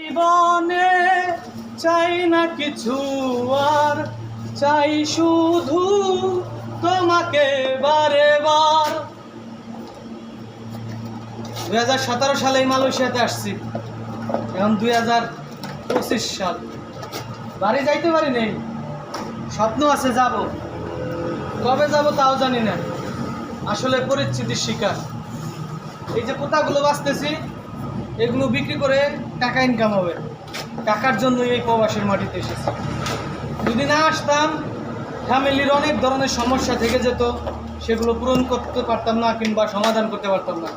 জীবনে চাই না কিছু আর, চাই শুধু তোমাকে বারে বার। দুই হাজার সতেরো সালে মালয়েশিয়াতে আসছি, এখন দুই হাজার পঁচিশ সাল। বাড়ি যাইতে পারি নেই, স্বপ্ন আছে যাব। কবে যাব তাও জানি না, আসলে পরিস্থিতির শিকার। এই যে পোতাগুলো বাঁচতেছি এগুলো বিক্রি করে টাকা ইনকাম হবে। টাকার জন্যই এই প্রবাসের মাটিতে এসেছি। যদি না আসতাম ফ্যামিলির অনেক ধরনের সমস্যা থেকে যেত, সেগুলো পূরণ করতে পারতাম না কিংবা সমাধান করতে পারতাম না।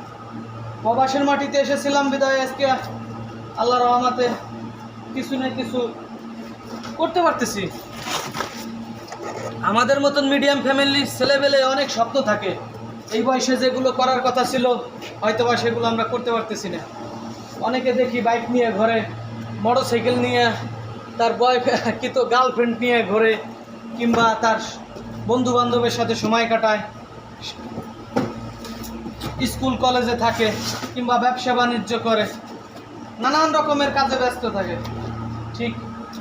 প্রবাসের মাটিতে এসেছিলাম বিদায় আজকে। আল্লাহ রহমাতে কিছু না কিছু করতে পারতেছি। আমাদের মতন মিডিয়াম ফ্যামিলির ছেলেবেলে অনেক স্বপ্ন থাকে। এই বয়সে যেগুলো করার কথা ছিল, হয়তোবা সেগুলো আমরা করতে পারতেছি না। অনেকে দেখি বাইক নিয়ে ঘরে মোটর সাইকেল নিয়ে, তার বয় কি তো গার্লফ্রেন্ড নিয়ে ঘরে, কিংবা তার বন্ধু বান্ধবের সাথে সময় কাটায়, স্কুল কলেজে থাকে, কিংবা ব্যবসা বাণিজ্য করে, নানান রকমের কাজে ব্যস্ত থাকে। ঠিক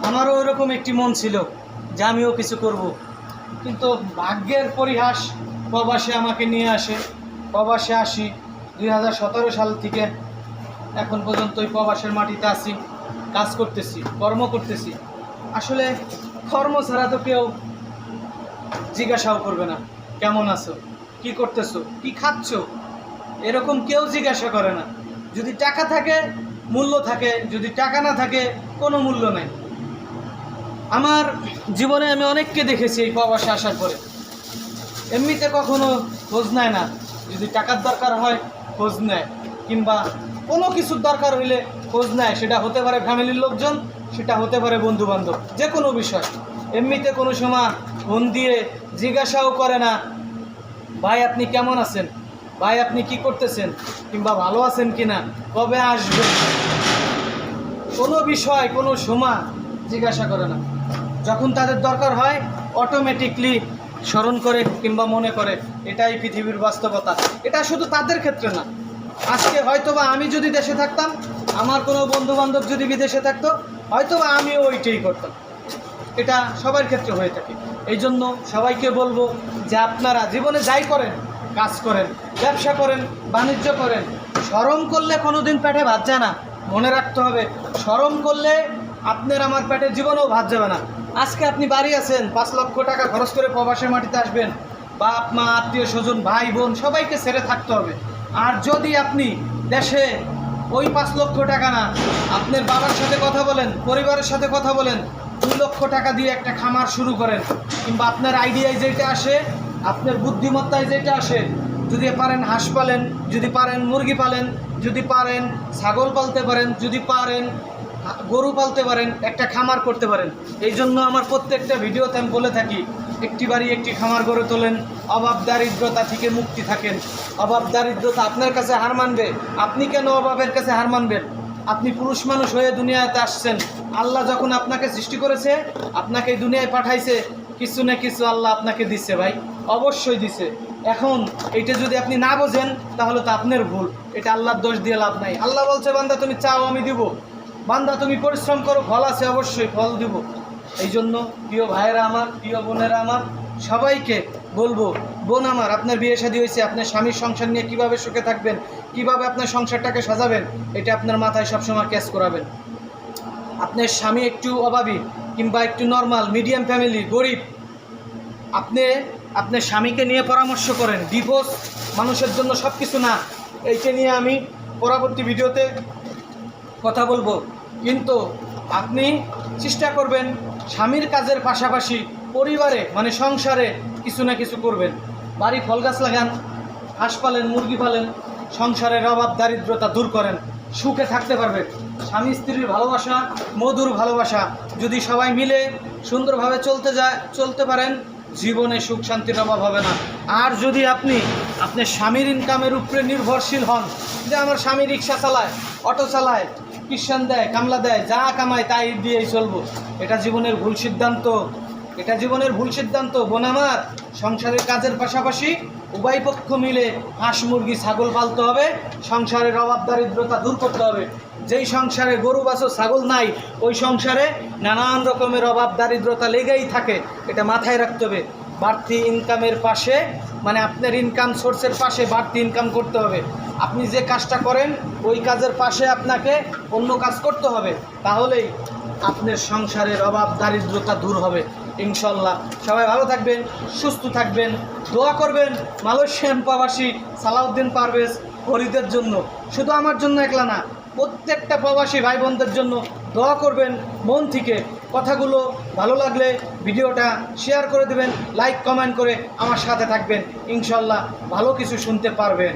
আমারও ওইরকম একটি মন ছিল যে আমিও কিছু করব। কিন্তু ভাগ্যের পরিহাস প্রবাসে আমাকে নিয়ে আসে। প্রবাসে আসি দুই হাজার সতেরো সাল থেকে এখন পর্যন্ত ওই প্রবাসের মাটিতে আসি কাজ করতেছি, কর্ম করতেছি। আসলে কর্ম ছাড়া তো কেউ জিজ্ঞাসাও করবে না, কেমন আছো, কি করতেছো, কি খাচ্ছ? এরকম কেউ জিজ্ঞাসা করে না। যদি টাকা থাকে, মূল্য থাকে, যদি টাকা না থাকে, কোনো মূল্য নেই। আমার জীবনে আমি অনেককে দেখেছি এই প্রবাসে আসার পরে। এমনিতে কখনো খোঁজ নেয় না। যদি টাকার দরকার হয়, খোঁজ নেয়, কিংবা কোনো কিছুর দরকার হইলে খোঁজ নেয়। সেটা হতে পারে ফ্যামিলির লোকজন, সেটা হতে পারে বন্ধু বান্ধব যে কোনো বিষয়। এমনিতে কোনো সময় ফোন দিয়ে জিজ্ঞাসাও করে না, ভাই, আপনি কেমন আছেন? ভাই, আপনি কি করতেছেন? কিংবা ভালো আছেন কিনা? কবে আসবেন? কোনো বিষয়, কোনো সময় জিজ্ঞাসা করে না। যখন তাদের দরকার হয় অটোমেটিকলি স্মরণ করে কিংবা মনে করে, এটাই পৃথিবীর বাস্তবতা। এটা শুধু তাদের ক্ষেত্রে না আজকে হয়তোবা আমি যদি দেশে থাকতাম, আমার কোনো বন্ধু বান্ধব যদি বিদেশে থাকতো, হয়তোবা আমিও ওইটাই করতাম। এটা সবার ক্ষেত্রে হয়ে থাকে। এই জন্য সবাইকে বলব যে আপনারা জীবনে যাই করেন, কাজ করেন, ব্যবসা করেন, বাণিজ্য করেন সরম করলে কোনোদিন পেটে ভাত যায় না। মনে রাখতে হবে সরম করলে আপনার আমার পেটে জীবনেও ভাত যাবে না। আজকে আপনি বাড়ি আছেন, পাঁচ লক্ষ টাকা খরচ করে প্রবাসের মাটিতে আসবেন, বাপ, মা, আত্মীয় স্বজন, ভাই, বোন, সবাইকে ছেড়ে থাকতে হবে। আর যদি আপনি দেশে ওই পাঁচ লক্ষ টাকা না, আপনার বাবার সাথে কথা বলেন, পরিবারের সাথে কথা বলেন, দুই লক্ষ টাকা দিয়ে একটা খামার শুরু করেন, কিংবা আপনার আইডিয়ায় যেটা আসে, আপনার বুদ্ধিমত্তায় যেটা আসে, যদি পারেন হাঁস পালেন, যদি পারেন মুরগি পালেন, যদি পারেন ছাগল পালতে পারেন, যদি পারেন গরু পালতে পারেন, একটা খামার করতে পারেন। এই জন্য আমার প্রত্যেকটা ভিডিওতে আমি বলে থাকি, একটি বাড়ি একটি খামার গড়ে তোলেন, অভাব দারিদ্রতা থেকে মুক্তি থাকেন। অভাব দারিদ্রতা আপনার কাছে হার মানবে, আপনি কেন অভাবের কাছে হার মানবেন? আপনি পুরুষ মানুষ হয়ে দুনিয়াতে আসছেন, আল্লাহ যখন আপনাকে সৃষ্টি করেছে, আপনাকে দুনিয়ায় পাঠাইছে, কিছু না কিছু আল্লাহ আপনাকে দিচ্ছে ভাই, অবশ্যই দিছে। এখন এটা যদি আপনি না বোঝেন, তাহলে তো আপনার ভুল, এটা আল্লাহর দোষ দিয়ে লাভ নাই। আল্লাহ বলছে, বান্দা, তুমি চাও, আমি দিব। বান্দা, তুমি পরিশ্রম করো, ফল আছে অবশ্যই, ফল দিব। এই জন্য প্রিয় ভাইয়েরা আমার, প্রিয় বোনেরা আমার, সবাইকে বলব, বোন আমার, আপনার বিয়ে শাদী হয়েছে, আপনার স্বামীর সংসার নিয়ে কীভাবে সুখে থাকবেন, কীভাবে আপনার সংসারটাকে সাজাবেন, এটা আপনার মাথায় সবসময় ক্যাচ করাবেন। আপনার স্বামী একটু অভাবী কিংবা একটু নর্মাল মিডিয়াম ফ্যামিলি গরিব, আপনি আপনার স্বামীকে নিয়ে পরামর্শ করেন ডিভোর্স মানুষের জন্য সব কিছু না। এইটা নিয়ে আমি পরবর্তী ভিডিওতে কথা বলব। কিন্তু আপনি চেষ্টা করবেন স্বামীর কাজের পাশাপাশি পরিবারে মানে সংসারে কিছু না কিছু করবেন। বাড়ি ফল গাছ লাগান, হাঁস পালেন, মুরগি পালেন, সংসারের অভাব, দারিদ্রতা দূর করেন, সুখে থাকতে পারবেন। স্বামী স্ত্রীর ভালোবাসা, মধুর ভালোবাসা, যদি সবাই মিলে সুন্দরভাবে চলতে যায়, চলতে পারেন, জীবনে সুখ শান্তির অভাব হবে না। আর যদি আপনি আপনার স্বামীর ইনকামের উপরে নির্ভরশীল হন, যে আমার স্বামী রিক্সা চালায়, অটো চালায় কিষান দেয়, কামলা দেয়, যা কামায় তাই দিয়েই চলবো। এটা জীবনের ভুল সিদ্ধান্ত। এটা জীবনের ভুল সিদ্ধান্ত। বোন আমার, সংসারের কাজের পাশাপাশি উভয় পক্ষ মিলে হাঁস, মুরগি, ছাগল পালতে হবে। সংসারের অভাব, দারিদ্রতা দূর করতে হবে। যেই সংসারে গরু, বাছর, ছাগল নাই, ওই সংসারে নানান রকমের অভাব, দারিদ্রতা লেগেই থাকে। এটা মাথায় রাখতে হবে। বাড়তি ইনকামের পাশে মানে আপনার ইনকাম সোর্সের পাশে বাড়তি ইনকাম করতে হবে। আপনি যে কাজটা করেন, ওই কাজের পাশে আপনাকে অন্য কাজ করতে হবে। তাহলেই আপনার সংসারের অভাব, দারিদ্রতা দূর হবে, ইনশাল্লাহ। সবাই ভালো থাকবেন, সুস্থ থাকবেন, দোয়া করবেন মালয়েশিয়ান প্রবাসী সালাউদ্দিন পারভেজ হরিদের জন্য। শুধু আমার জন্য একলা না, প্রত্যেকটা প্রবাসী ভাই বোনদের জন্য দোয়া করবেন মন থেকে। কথাগুলো ভালো লাগলে ভিডিওটা শেয়ার করে দেবেন, লাইক, কমেন্ট করে আমার সাথে থাকবেন। ইনশাল্লাহ ভালো কিছু শুনতে পারবেন।